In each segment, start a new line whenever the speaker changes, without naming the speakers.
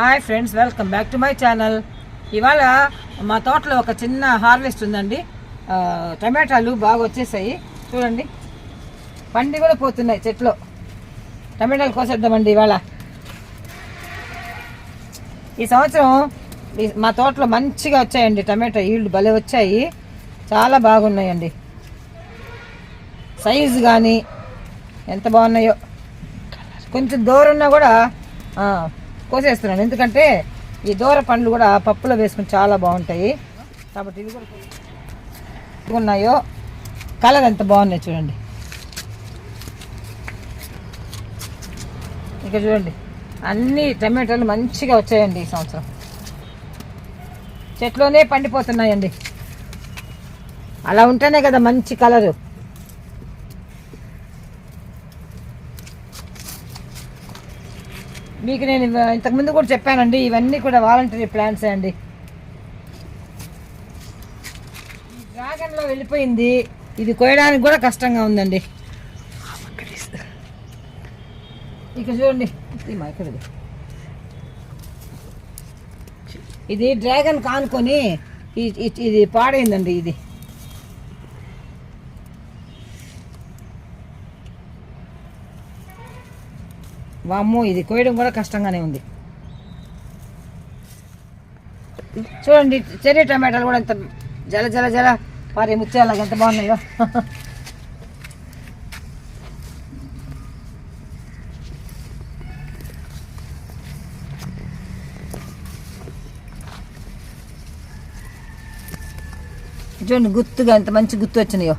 Hi friends welcome back to my channel ఇవాళ మా తోటలో ఒక చిన్న హార్వెస్ట్ ఉందండి. టమాటాలు బాగా వచ్చేసాయి. చూడండి. పండి కూడా పోతున్నాయి చెట్లో. టమాటాలు కోసేద్దామండి ఇవాళ. ఈ సంవత్సరం ఈ- మా తోటలో మంచిగా వచ్చాయండి టమాటా. ఈల్డ్ భలే వచ్చాయి. చాలా బాగున్నాయండి. సైజు కానీ ఎంత బాగున్నాయో. కొంచెం దూరం ఉన్నా కూడా కోసేస్తున్నాను. ఎందుకంటే ఈ దూర పండ్లు కూడా పప్పులో వేసుకుని చాలా బాగుంటాయి. కాబట్టి ఇవి కూడా ఉన్నాయో కలర్ ఎంత బాగున్నాయి చూడండి. ఇక చూడండి. అన్ని టమాటాలు మంచిగా వచ్చాయండి ఈ సంవత్సరం. చెట్లోనే పండిపోతున్నాయండి. అలా ఉంటేనే కదా మంచి కలరు. మీకు నేను ఇంతకుముందు కూడా చెప్పానండి ఇవన్నీ కూడా వాలంటరీ ప్లాంట్స్ అండి. ఈ డ్రాగన్లో వెళ్ళిపోయింది. ఇది కోయడానికి కూడా కష్టంగా ఉందండి. ఇక చూడండి ఇది డ్రాగన్ కానుకొని ఇది పాడైందండి ఇది. వామ్మో ఇది కోయడం కూడా కష్టంగానే ఉంది. చూడండి చెర్రీ టమాటాలు కూడా ఎంత జల జల జల పారే ముత్యాలాగా ఎంత బాగున్నాయో. చూడండి గుత్తుగా ఎంత మంచి గుత్తు వచ్చినాయో.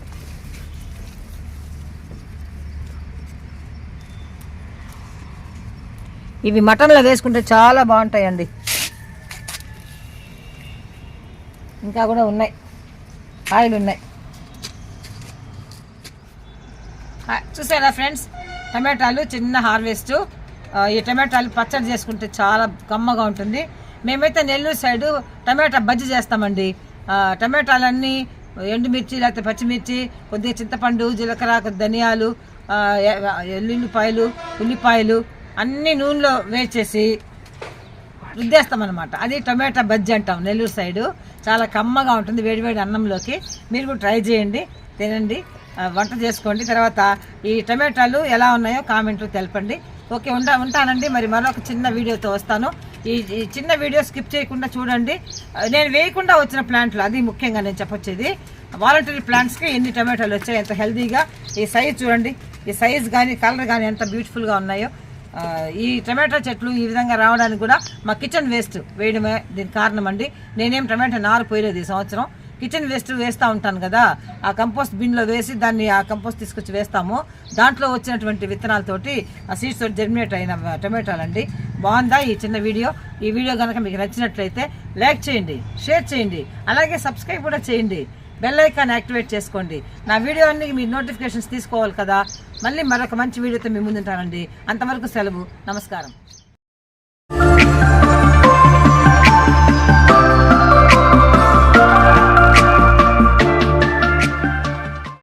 ఇవి మటన్లో వేసుకుంటే చాలా బాగుంటాయండి. ఇంకా కూడా ఉన్నాయి. ఆయిల్ ఉన్నాయి. చూసారా ఫ్రెండ్స్? టమాటాలు చిన్న హార్వెస్ట్. ఈ టమాటాలు పచ్చడి చేసుకుంటే చాలా కమ్మగా ఉంటుంది. మేమైతే నెల్లూరు సైడు టమాటా బజ్జి చేస్తామండి. టమాటాలన్నీ ఎండుమిర్చి లేకపోతే పచ్చిమిర్చి కొద్దిగా చింతపండు జీలకర్ర ధనియాలు ఎల్లుల్లిపాయలు ఉల్లిపాయలు అన్ని నూనెలో వేచేసి రుద్దేస్తామన్నమాట. అది టొమాటో బజ్జీ అంటాం నెల్లూరు సైడు. చాలా కమ్మగా ఉంటుంది వేడివేడి అన్నంలోకి. మీరు కూడా ట్రై చేయండి తినండి వంట చేసుకోండి. తర్వాత ఈ టమాటాలు ఎలా ఉన్నాయో కామెంట్లు తెలపండి. ఓకే ఉంటా ఉంటానండి. మరి మరొక చిన్న వీడియోతో వస్తాను. ఈ ఈ చిన్న వీడియో స్కిప్ చేయకుండా చూడండి. నేను వేయకుండా వచ్చిన ప్లాంట్లు అది ముఖ్యంగా నేను చెప్పొచ్చేది. వాలంటరీ ప్లాంట్స్కి ఎన్ని టమాటాలు వచ్చాయి ఎంత హెల్దీగా. ఈ సైజ్ చూడండి. ఈ సైజ్ కానీ కలర్ కానీ ఎంత బ్యూటిఫుల్గా ఉన్నాయో. ఈ టమాటా చెట్లు ఈ విధంగా రావడానికి కూడా మా కిచెన్ వేస్ట్ వేయడమే దీనికి కారణం అండి. నేనేం టమాటా నారు పోయలేదు ఈ సంవత్సరం. కిచెన్ వేస్ట్ వేస్తూ ఉంటాను కదా ఆ కంపోస్ట్ బిన్లో వేసి దాన్ని ఆ కంపోస్ట్ తీసుకొచ్చి వేస్తాము. దాంట్లో వచ్చినటువంటి విత్తనాలతోటి ఆ సీడ్స్ తోటి జర్మినేట్ అయిన టమాటాలండి. బాగుందా ఈ చిన్న వీడియో? ఈ వీడియో కనుక మీకు నచ్చినట్లయితే లైక్ చేయండి షేర్ చేయండి అలాగే సబ్స్క్రైబ్ కూడా చేయండి. బెల్ ఐకాన్ యాక్టివేట్ చేసుకోండి. నా వీడియో అన్ని మీరు నోటిఫికేషన్స్ తీసుకోవాలి కదా. మళ్ళీ మరొక మంచి వీడియోతో మీ ముందుంటానండి. అంతవరకు సెలవు. నమస్కారం.